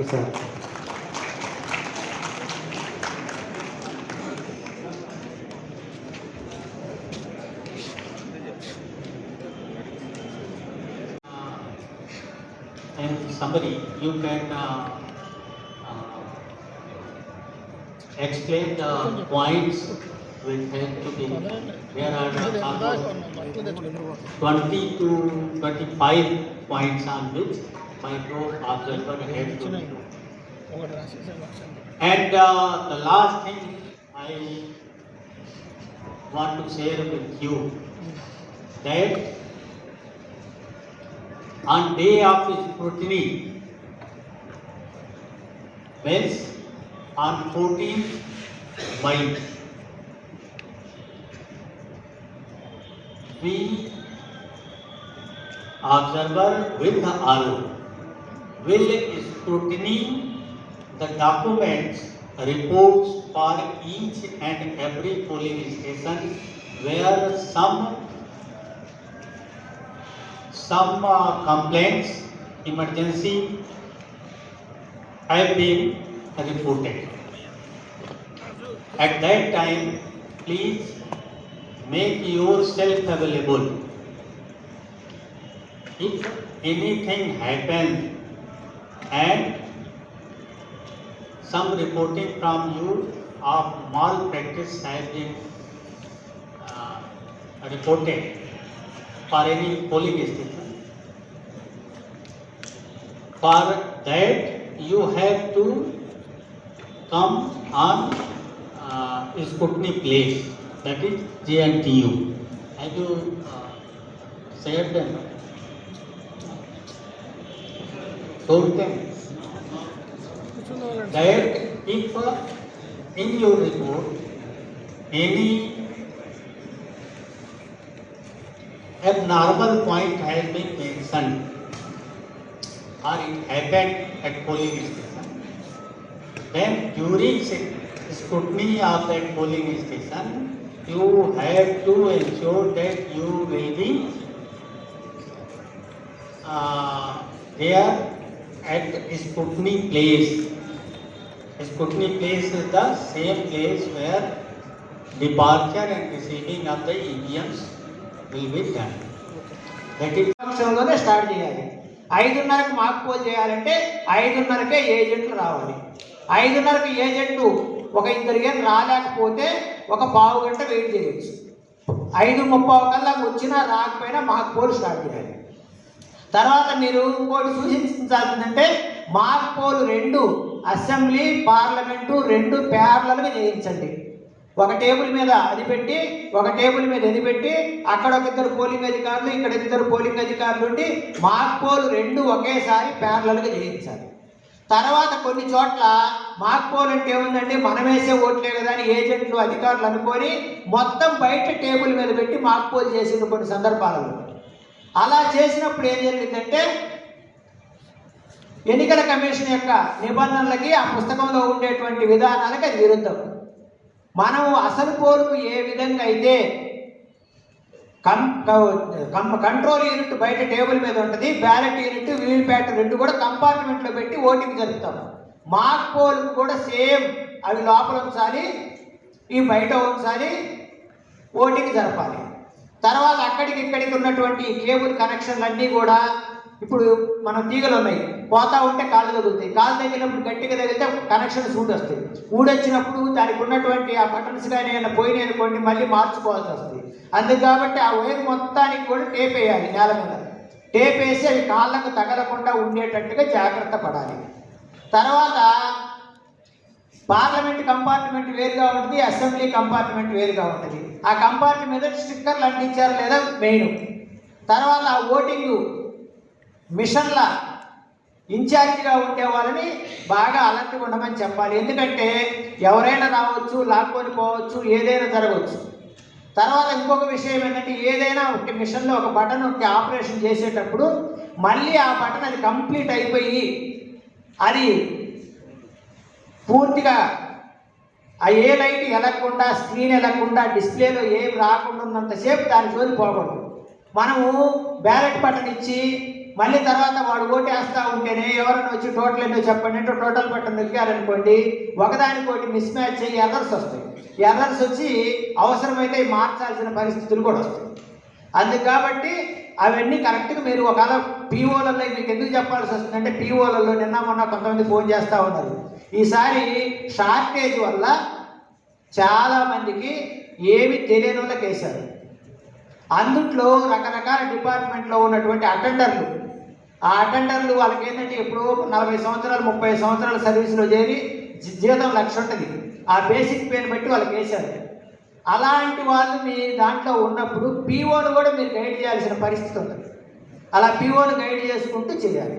Sir and somebody you can uh, uh, explain the points with help to the there are almost 20 to 25 points on which micro observer be. And uh, the last thing I want to share with you that on day of scrutiny, means on 14th May, we observer with the RO will scrutiny the documents, reports for each and every polling station where some some uh, complaints, emergency have been reported. At that time, please make yourself available. If anything happens and some reporting from you of malpractice has been uh, reported for any polling station. For that, you have to come on uh, scrutiny place, that is JNTU. Have you uh, said them? Told them that if uh, in your report any abnormal point has been mentioned or it happened at polling station, then during scrutiny of that polling station, you have to ensure that you will be uh, there at place place. Scrutiny place is the same place where departure and receiving of the the will be done. That is పక్షంలోనే start చేయాలి ఐదున్నరకు మాకు pole చేయాలంటే ఐదున్నరకే ఏజెంట్లు రావాలి ఐదున్నరకు ఏజెంట్లు ఒక ఇద్దరు ఏం రాలేకపోతే ఒక పావు గంట వెయిట్ చేయొచ్చు ఐదు ముప్పావు కల్లా వచ్చినా రాకపోయినా మాకు పోల్ స్టార్ట్ చేయాలి తర్వాత మీరు ఇంకోటి సూచించాల్సిందంటే మాక్ రెండు అసెంబ్లీ పార్లమెంటు రెండు ప్యారలల్గా చేయించండి. ఒక టేబుల్ మీద అది పెట్టి ఒక టేబుల్ మీద ఇది పెట్టి అక్కడ ఒక ఇద్దరు పోలింగ్ అధికారులు ఇక్కడ ఇద్దరు పోలింగ్ అధికారులు ఉండి మాక్ రెండు ఒకేసారి ప్యారలల్గా చేయించాలి. తర్వాత కొన్ని చోట్ల మాక్ పోల్ అంటే ఏముందండి? మనం వేసే ఓట్లే కదా అని ఏజెంట్లు అధికారులు అనుకొని మొత్తం బయట టేబుల్ మీద పెట్టి మాక్ పోల్ చేసిన కొన్ని సందర్భాలలో. అలా చేసినప్పుడు ఏం జరిగిందంటే ఎన్నికల కమిషన్ యొక్క నిబంధనలకి ఆ పుస్తకంలో ఉండేటువంటి విధానాలకి అది విరుద్ధం. మనం అసలు పోరుకు ఏ విధంగా అయితే కం కం- కంట్రోల్ యూనిట్ బయట టేబుల్ మీద ఉంటుంది బ్యాలెట్ యూనిట్ వీవీప్యాట్ రెండు కూడా కంపార్ట్మెంట్లో పెట్టి ఓటింగ్ జరుపుతాం. మాక్ పోల్కు కూడా సేమ్ అవి లోపల ఉంచాలి ఈ బయట ఉంచాలి ఓటింగ్ జరపాలి. తర్వాత అక్కడికి ఇక్కడికి ఉన్నటువంటి కేబుల్ కనెక్షన్లు అన్నీ కూడా ఇప్పుడు మనం తీగలు ఉన్నాయి. పోతా ఉంటే కాళ్ళు తగులుతాయి. కాళ్ళు తగిలినప్పుడు గట్టిగా తగిలితే కనెక్షన్ ఊడొస్తాయి ఊడొచ్చినప్పుడు దానికి ఉన్నటువంటి ఆ బటన్స్ కానీ ఏమైనా పోయినాయి అనుకోండి మళ్ళీ మార్చుకోవాల్సి వస్తుంది. అందుకు కాబట్టి ఆ వైర్ మొత్తానికి కూడా టేప్ వేయాలి నేల మీద. టేప్ వేసి అవి కాళ్ళకు తగలకుండా ఉండేటట్టుగా జాగ్రత్త పడాలి. తర్వాత పార్లమెంట్ కంపార్ట్మెంట్ వేరుగా ఉంటుంది అసెంబ్లీ కంపార్ట్మెంట్ వేరుగా ఉంటుంది. ఆ కంపార్ట్ మీద స్టిక్కర్లు అంటించారు లేదా మెయిన్. తర్వాత ఆ ఓటింగ్ మిషన్ల ఇన్ఛార్జిగా ఉండే వాళ్ళని బాగా అలర్ట్గా ఉండమని చెప్పాలి. ఎందుకంటే ఎవరైనా రావచ్చు లాక్కొని పోవచ్చు ఏదైనా జరగవచ్చు. తర్వాత ఇంకొక విషయం ఏంటంటే ఏదైనా ఒక మిషన్లో ఒక బటన్ ఒక ఆపరేషన్ చేసేటప్పుడు మళ్ళీ ఆ బటన్ అది కంప్లీట్ అయిపోయి అది పూర్తిగా ఆ ఏ లైట్ వెళ్ళకుండా స్క్రీన్ వెళ్ళకుండా డిస్ప్లేలో ఏం రాకుండా ఉన్నంతసేపు దాని జోలి పోకూడదు. మనము బ్యాలెట్ బటన్ ఇచ్చి మళ్ళీ తర్వాత వాడు ఓటేస్తా ఉంటేనే ఎవరైనా వచ్చి టోటల్ ఏంటో చెప్పండి అంటే టోటల్ బటన్ నొక్కారనుకోండి ఒకదానికోటి మిస్ మ్యాచ్ అయ్యి ఎర్రర్స్ వస్తాయి. ఎర్రర్స్ వచ్చి అవసరమైతే మార్చాల్సిన పరిస్థితులు కూడా వస్తాయి. అందుకు కాబట్టి అవన్నీ కరెక్ట్గా మీరు ఒకవేళ పీఓలలో మీకు ఎందుకు చెప్పాల్సి వస్తుందంటే పీఓలలో నిన్న మొన్న కొంతమంది ఫోన్ చేస్తూ ఉన్నారు. ఈసారి షార్టేజ్ వల్ల చాలామందికి ఏమి తెలియని వాళ్ళకి వేశారు. అందుట్లో రకరకాల డిపార్ట్మెంట్లో ఉన్నటువంటి అటెండర్లు ఆ అటెండర్లు వాళ్ళకి ఏంటంటే ఎప్పుడో నలభై సంవత్సరాలు ముప్పై సంవత్సరాల సర్వీస్లో చేరి జీతం లక్ష ఉంటుంది. ఆ బేసిక్ పేరు బట్టి వాళ్ళకి వేశారు. అలాంటి వాళ్ళు మీ దాంట్లో ఉన్నప్పుడు పీఓను కూడా మీరు గైడ్ చేయాల్సిన పరిస్థితి ఉంది అలా పీఓను గైడ్ చేసుకుంటూ చేయాలి.